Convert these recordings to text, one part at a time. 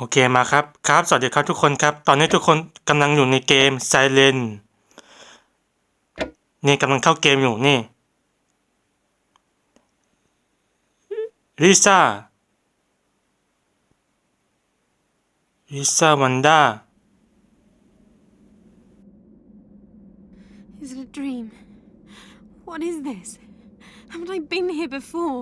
โอเคมาครับครับ สวัสดีครับทุกคนครับ ตอนนี้ทุกคนกำลังอยู่ในเกม Silent นี่กำลังเข้าเกมอยู่นี่ลิซ่าลิซ่าวันด้า Is it a dream? What is this? Haven't I been here before?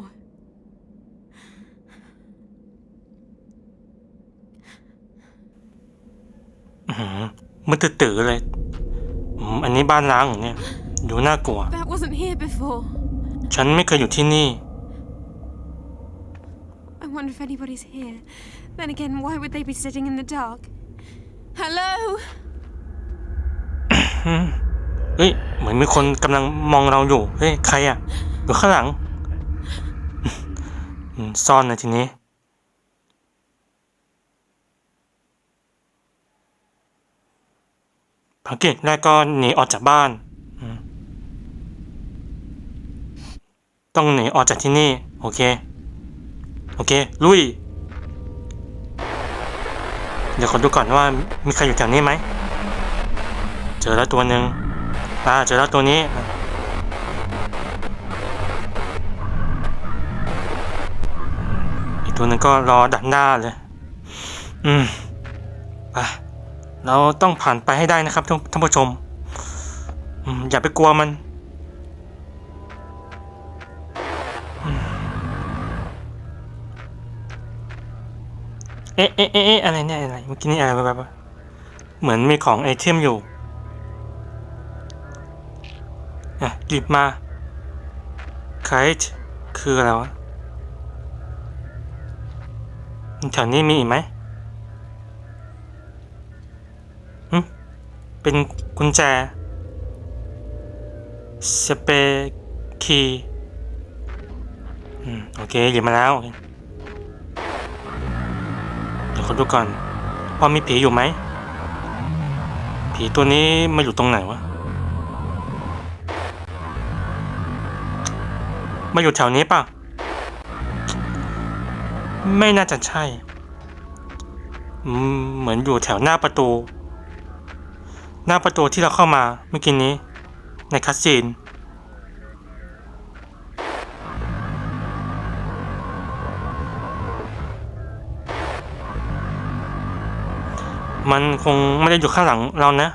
มืดตื่อๆเลยอืมอันนี้บ้านล้างเหรอเนี่ย ดูน่ากลัว That wasn't here before. ฉันไม่เคยอยู่ที่นี่ I wonder if anybody's here. Then again, why would they be sitting in the dark? Hello? เฮ้ย เหมือนมีคนกำลังมองเราอยู่ เฮ้ย ใครอะ อยู่ข้างหลังอืมซ่อนเลยทีนี้ ภารกิจแรกก็หนีออกจากบ้าน ต้องหนีออกจากที่นี่ โอเค โอเค ลุย เดี๋ยวขอดูก่อนว่ามีใครอยู่แถวนี้ไหม เจอแล้วตัวหนึ่งอ่าเจอแล้วตัวนี้อีกตัวหนึงก็รอดักหน้าเลย อืม เราต้องผ่านไปให้ได้นะครับท่านผู้ชม อย่าไปกลัวมันเอ๊ะเอ๊ะเอ๊ะเอ๊ะอะไรเนี่ยอะไรเมื่อกี้นี่อะไรแบบเหมือนมีของไอเทมอยู่อะหยิบมาไคท์คืออะไรวะแถวนี้มีอีกไหม เป็นกุญแจสเปคีอืมโอเคหยิบมาแล้วเดี๋ยวขอดูก่อนว่ามีผีอยู่ไหม ผีตัวนี้มาอยู่ตรงไหนวะมาอยู่แถวนี้ป่ะ ไม่น่าจะใช่ เหมือนอยู่แถวหน้าประตู หน้าประตูที่เราเข้ามาเมื่อกี้นี้ ในคัสซีนมันคงไม่ได้อยู่ข้างหลังเรานะ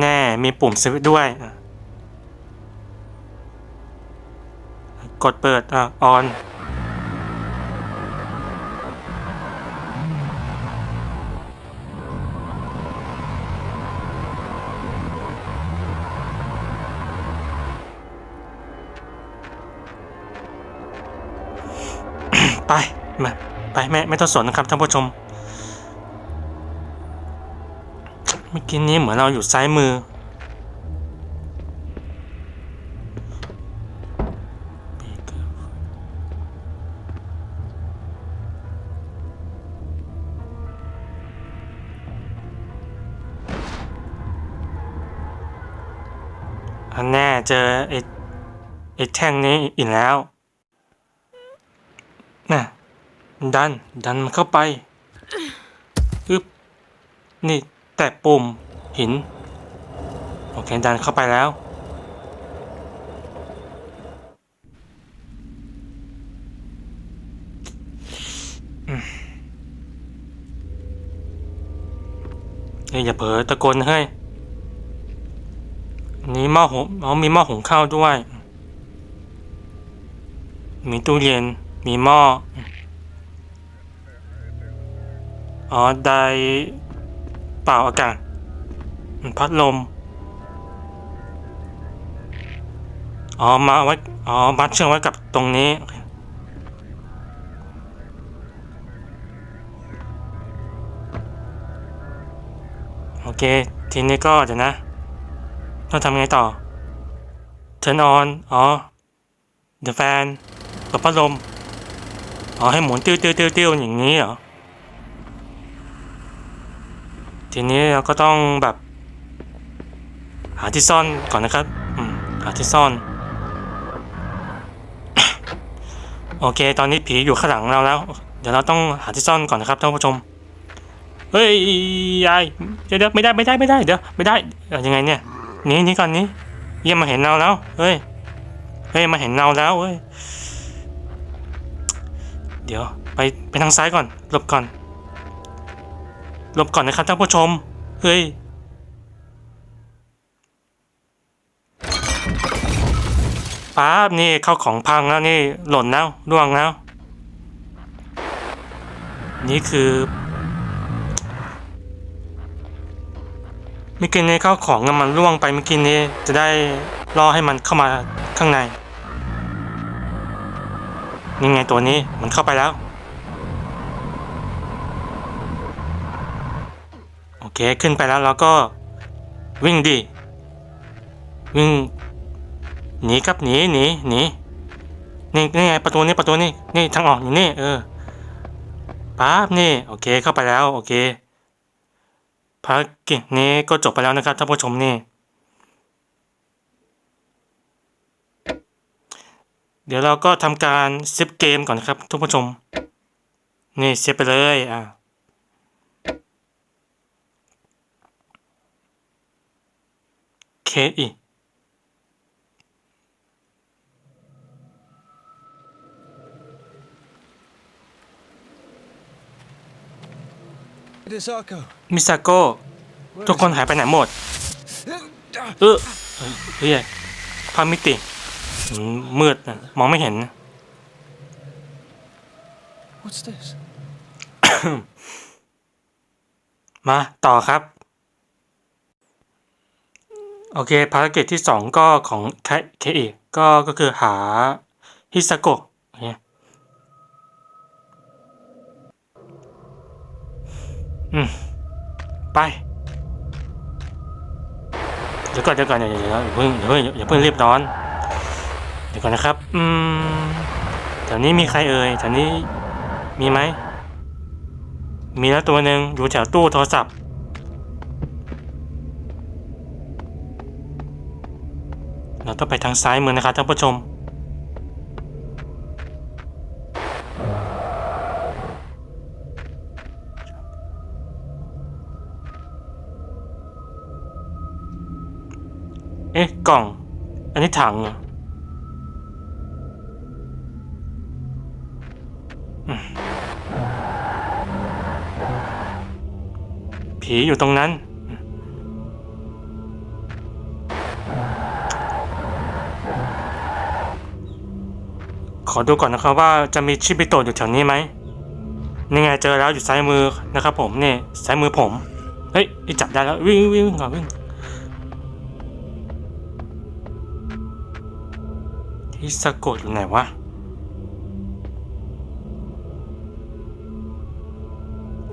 แน่ มีปุ่มสวิตด้วยอะ กดเปิดอะออนไปมาไปแม่ไม่ต้องสนนะครับท่านผู้ชม เมื่อกี้นี้เหมือนเราอยู่ซ้ายมือ เจอไอ้ไอ้แท่งนี้อีกแล้วน่ะดัน ดันมันเข้าไปอึบนี่แตะปุ่มหิน โอเค ดันเข้าไปแล้วอืมเฮ้ยอย่าเผลอตะโกนนะเฮ้ยอันนี้ หม้อหุงอ๋อมีหม้อหุงข้าวด้วย มีตู้เย็น มีหม้อ อ๋อไดเป่าอากาศ พัดลม อ๋อ มาไว้ อ๋อ มัดเชื่อกไว้กับตรงนี้โอเค ทีนี้ก็เดี๋ยวนะ ต้องทำไงต่อ turn on อ๋อ the fan เปิดพัดลม อ๋อ ให้หมุนติ้วติ้วติ้วติ้วอย่างนี้เหรอ ทีนี้เราก็ต้องแบบ หาที่ซ่อนก่อนนะครับ อืม หาที่ซ่อน โอเค ตอนนี้ผีอยู่ข้างหลังเราแล้ว เดี๋ยวเราต้องหาที่ซ่อนก่อนนะครับท่านผู้ชมเฮ้ยยายเดี๋ยวไม่ได้ไม่ได้ไม่ได้เดี๋ยวไม่ได้ยังไงเนี่ย นี่นี่ก่อนนี้เยี่ยมมาเห็นเราแล้วเฮ้ยเฮ้ยมาเห็นเราแล้วเฮ้ยเดี๋ยวไปไปทางซ้ายก่อนหลบก่อนหลบก่อนนะครับท่านผู้ชมเฮ้ยป๊าบนี่เข้าของพังแล้วนี่หล่นแล้วร่วงแล้ว นี่คือ เมื่อกี้นี้เข้าของอะมันร่วงไปเมื่อกี้นี้จะได้ล่อให้มันเข้ามาข้างในนี่ไงตัวนี้มันเข้าไปแล้ว โอเคขึ้นไปแล้วเราก็วิ่งดิวิ่งหนีครับหนีหนีหนีนี่นี่ไงประตูนี่ประตูนี่นี่ทางออกอยู่นี่เออป๊าบนี่โอเคเข้าไปแล้วโอเค ภารกิจนี้ก็จบไปแล้วนะครับท่านผู้ชมนี่ เดี๋ยวเราก็ทำการเซฟเกมก่อนนะครับท่านผู้ชม นี่เซฟไปเลยอะเคอี It is Arco. มิซาโก้ทุกคนหายไปไหนหมด เออเฮ้ยเฮ้ยภาพมิติอืมมืดนะมองไม่เห็น What's this? มาต่อครับ โอเค ภารกิจที่สองก็ของเคเคอีก็ก็คือหาฮิซาโกะโอเคอืม ไปเดี๋ยวก่อนเดี๋ยวก่อนอย่าอย่าอย่าเพิ่งอย่าเพิ่งอย่าเพิ่งรีบร้อน เดี๋ยวก่อนนะครับ อืมแถวนี้มีใครเอ่ยแถวนี้มีไหม มีแล้วตัวหนึ่งอยู่แถวตู้โทรศัพท์เราต้องไปทางซ้ายมือนะครับท่านผู้ชม ล่อง อันนี้ถังออืมผีอยู่ตรงนั้น ขอดูก่อนนะครับว่าจะมีชิบิโตอยู่แถวนี้ไหมนี่ไงเจอแล้วอยู่ซ้ายมือนะครับผมนี่ซ้ายมือผม เฮ้ยจับได้แล้ววิ่งวิ่งวิ่งก่อนวิ่ง ฮิซาโกะอยู่ไหนวะ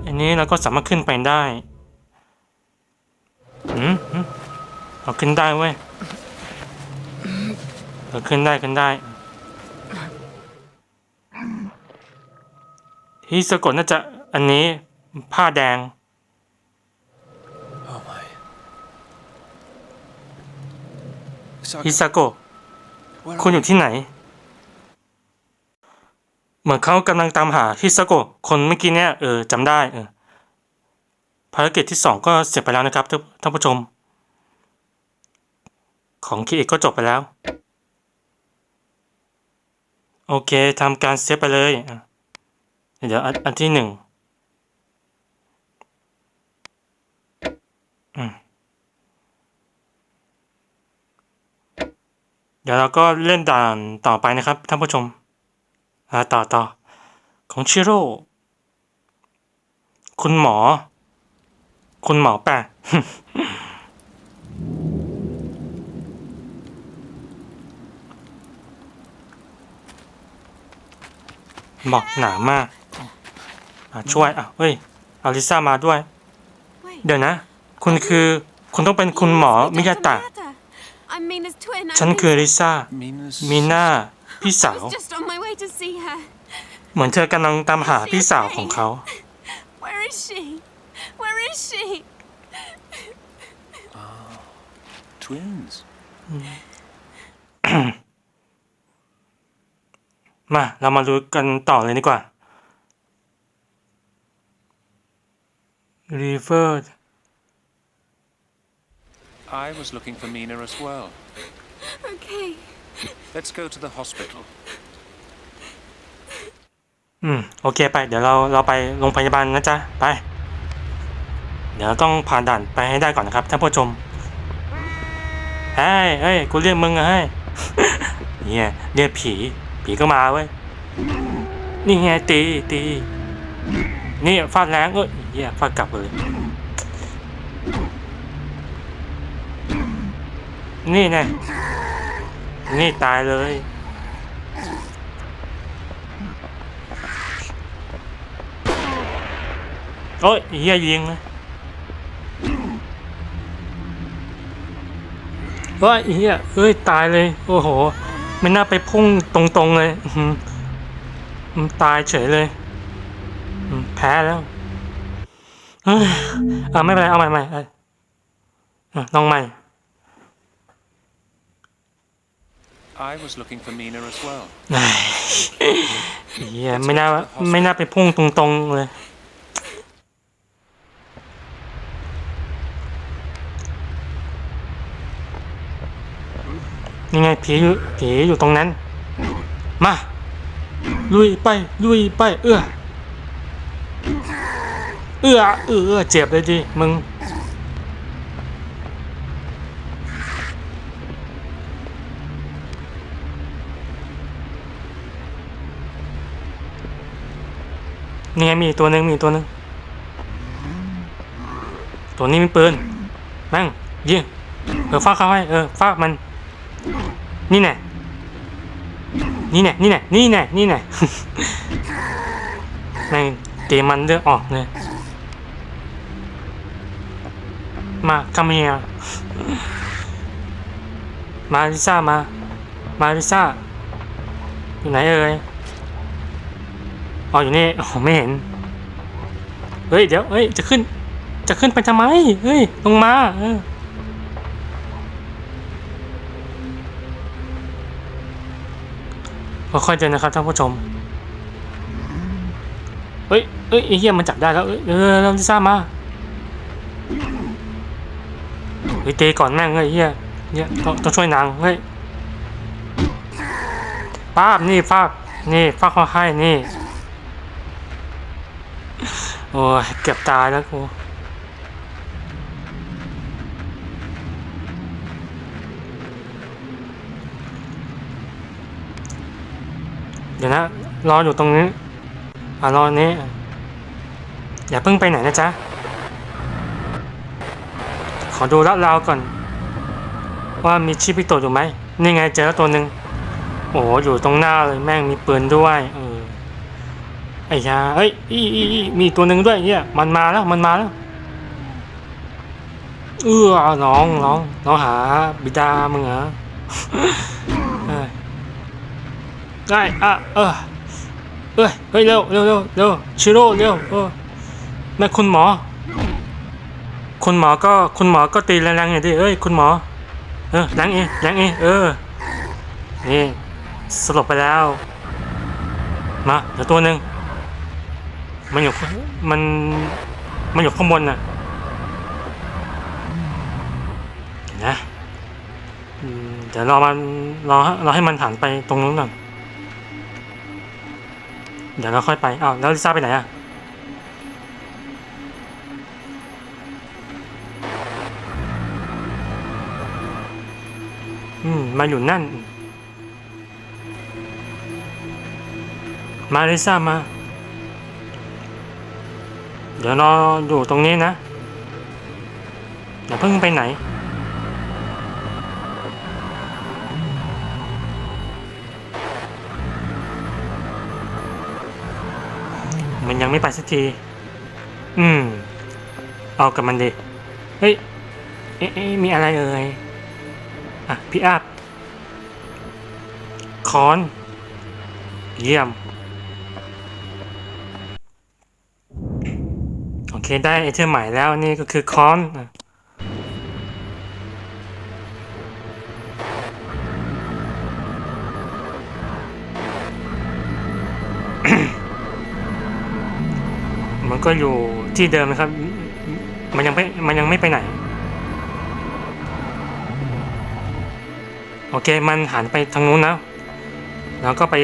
อันนี้เราก็สามารถขึ้นไปได้อืมอืมเราขึ้นได้เว้ยเราขึ้นได้ขึ้นได้ฮิซาโกะน่าจะอันนี้ผ้าแดง Oh my. ฮิ Saka, ซาโกะ where คุณอยู่ที่ไหน เหมือนเขากำลังตามหาฮิซาโกะคนเมื่อกี้เนี่ยเออจำได้เออภารกิจที่สองก็เสร็จไปแล้วนะครับท่านผู้ชม ของคีเอกก็จบไปแล้ว โอเคทำการเซฟไปเลย เดี๋ยวอันอันที่หนึ่งอืม ดี๋ยวเราก็เล่นด่านต่อไปนะครับท่านผู้ชมอ่าต่อต่อของชิโร่คุณหมอ คุณหมอแปะบอกหนามากอะช่วยอะเฮ้ยเอาลิซ่ามาด้วย Wait. เดี๋ยวนะ คุณคือ คุณต้องเป็นคุณหมอ Who's มิยา Dr. ตะ ฉัน think- คือลิซ่า Mina's มีหน้าพี่สา I ว was just on my way to see her. เหมือนเธอกำลังตามหาพี่สาวของเขา Where is she? Where is she? twins. มา เรามาดูกันต่อเลยดีกว่า refer I was looking for Mina as well. Okay. Let's go to the hospital. อืม โอเคไป เดี๋ยวเราเราไปโรงพยาบาลนะจ๊ะ ไป เดี๋ยวต้องผ่านด่านไปให้ได้ก่อนนะครับท่านผู้ชมเฮ้ยเฮ้ย กูเรียกมึงอะเฮ้ย เนี่ยเรียกผี ผีก็มาเว้ย นี่ไงตีตี นี่ฟาดแรงเอ้ยเหี้ยฟาดกลับเลย นี่ไงนี่ตายเลย โอ้ยเฮียยิงเลยเฮ้ยเฮียเฮ้ย ตายเลย โอ้โห ไม่น่าไปพุ่งตรงๆเลยอืมันตายเฉยเลย แพ้แล้วเฮ้ยอ่าไม่เป็นไร เอาใหม่ใหม่ลองใหม่ I was looking for Mina as well. เฮียไม่น่าไม่น่าไปพุ่งตรงๆเลย ยังไงผีอยู่ผีอยู่ตรงนั้น มา ลุยไป ลุยไป เอื้อ เอื้อ เอื้อ เจ็บเลยดิ มึง นี่ไงมีตัวหนึ่งมีตัวหนึ่งตัวนี้มีปืนแม่งยิงเออฟาดเขาให้เออฟาดมัน นี่แน่นี่แน่นี่แน่นี่แน่นี่แน่แม่งเตะมันเลือดออกเลยมาคำเฮียมาลิซ่ามา มาลิซ่าอยู่ไหนเอ่ย อ๋ออยู่นี่โอ้โหไม่เห็น เฮ้ยเดี๋ยวเฮ้ยจะขึ้น จะขึ้นไปทำไม เฮ้ยลงมาเออค่อยๆเดินนะครับท่านผู้ชม เฮ้ยเฮ้ยไอ้เหี้ยมันจับได้แล้ว เอ้ยเออเราจะซ่ามาเฮ้ยเตะก่อนแม่งเฮ้ยเหี้ยเนี่ยต้องต้องช่วยนางเฮ้ยป้าบนี่ฟาดนี่ฟาดเขาให้นี่ โอ้ยเกือบตายแล้วกูเดี๋ยวนะ รออยู่ตรงนี้อ่ารอนี้ อย่าเพิ่งไปไหนนะจ๊ะ ขอดูลาดราวก่อน ว่ามีชีพพิโตอยู่ไหม นี่ไงเจอแล้วตัวหนึ่ง โอ้โห อยู่ตรงหน้าเลยแม่งมีปืนด้วยเออ ไอ้ยาเอ้ยอีอีอีมีตัวหนึ่งด้วยเนี่ยมันมาแล้วมันมาแล้วเออน้องน้องน้องหาบิดามึงเหรอเออได้อะเออเอ้ยเฮ้ยเร็วเร็วเร็วเร็วชิโร่เร็วเออแม่คุณหมอ คุณหมอก็คุณหมอก็ตีแรงๆหน่อยดิเอ้ยคุณหมอ เออแรงเองแรงเองเออนี่สลบไปแล้วมาเดี๋ยวตัวหนึ่ง มันอยู่มันมันอยู่ข้างบนน่ะนะเดี๋ยวรอมันรอรอให้มันหันไปตรงนู้นก่อนเดี๋ยวเราค่อยไปอ้าวแล้วลิซ่าไปไหนอะอืมมาอยู่นั่น มาลิซ่ามา เดี๋ยวรออยู่ตรงนี้นะอย่าเพิ่งไปไหน มันยังไม่ไปสักที อืม เอากับมันดิ เฮ้ย เอ๊ะเอ๊ะมีอะไรเอ่ย อะ พี่อัพคอน เยี่ยม ได้ไอเทมใหม่แล้วนี่ก็คือคอนมันก็อยู่ที่เดิมนะครับ มันยังไม่ มันยังไม่ไปไหน โอเค มันหันไปทางนู้นแล้ว แล้วก็ไป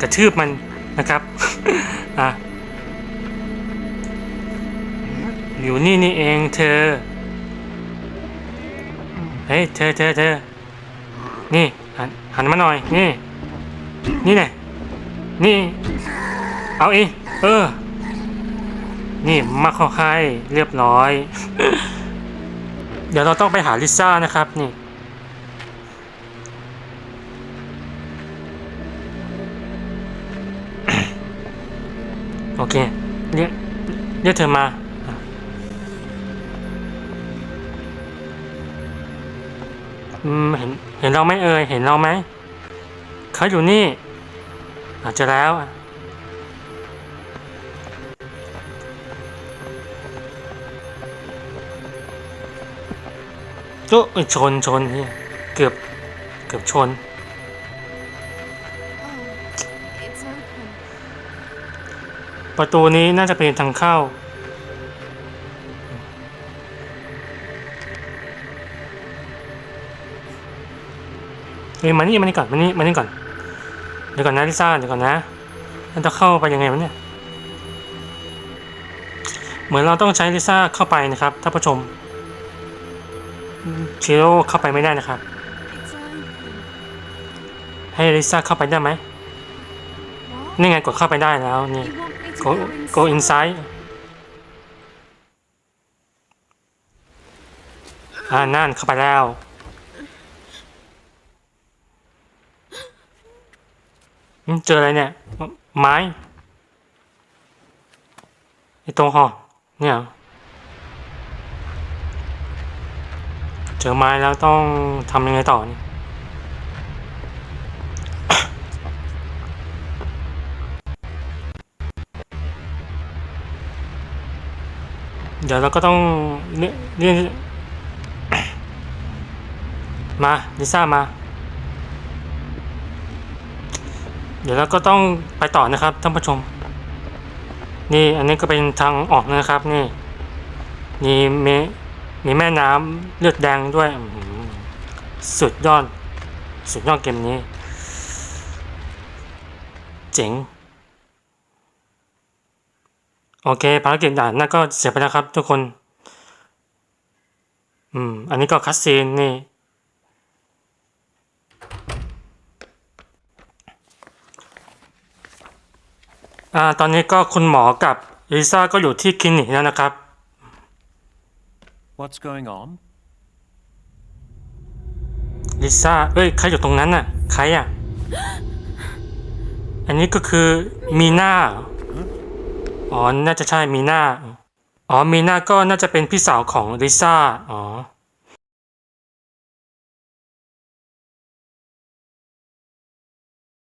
กระทืบมันนะครับ อะ อยู่นี่นี่เองเธอ เฮ้ยเธอเธอเธอ นี่หันหันมาหน่อย นี่ นี่แน่นี่ เอาอีเออ นี่มาเข้าค่ายเรียบร้อย เดี๋ยวเราต้องไปหาลิซ่านะครับนี่โอเค เรียกเรียกเธอมา อะอืมเห็นเห็นเราไหมเอ่ยเห็นเราไหมเขาอยู่นี่ อาจจะแล้วอะโอ้ยชนชนเนี่ยเกือบเกือบชน Oh, it's open. ประตูนี้น่าจะเป็นทางเข้า เฮ้ยมานี่มานี่ก่อนมานี่มานี่ก่อนเดี๋ยวก่อนนะลิซ่าเดี๋ยวก่อนนะมันจะเข้าไปยังไงวะเนี่ยเหมือนเราต้องใช้ลิซ่าเข้าไปนะครับท่านผู้ชมชิโร่เข้าไปไม่ได้นะครับ ให้ลิซ่าเข้าไปได้ไหมนี่ไงกดเข้าไปได้แล้วนี่ go go, inside อ่านั่นเข้าไปแล้ว อืม เจออะไรเนี่ย ไม้ไอตรงหอเนี่ย เจอไม้แล้วต้องทำยังไงต่อนี่เดี๋ยวเราก็ต้องเรียกเรียกมา ลิซ่ามา เดี๋ยวเราก็ต้องไปต่อนะครับท่านผู้ชม นี่อันนี้ก็เป็นทางออกนะครับ นี่มีเมมีแม่น้ำเลือดแดงด้วยสุดยอดสุดยอดเกมนี้ เจ๋ง โอเคภารกิจด่านนั่นก็เสร็จไปแล้วครับทุกคน อืม อันนี้ก็คัสซีนนี่ อ่าตอนนี้ก็คุณหมอกับลิซ่าก็อยู่ที่คลินิกแล้วนะครับ What's going on? ลิซ่าเอ้ย ใครอยู่ตรงนั้นน่ะ ใครอะ อันนี้ก็คือมีน่าเหรออ๋อ น่าจะใช่มีน่าอ๋อ มีน่าก็น่าจะเป็นพี่สาวของลิซ่า อ๋อ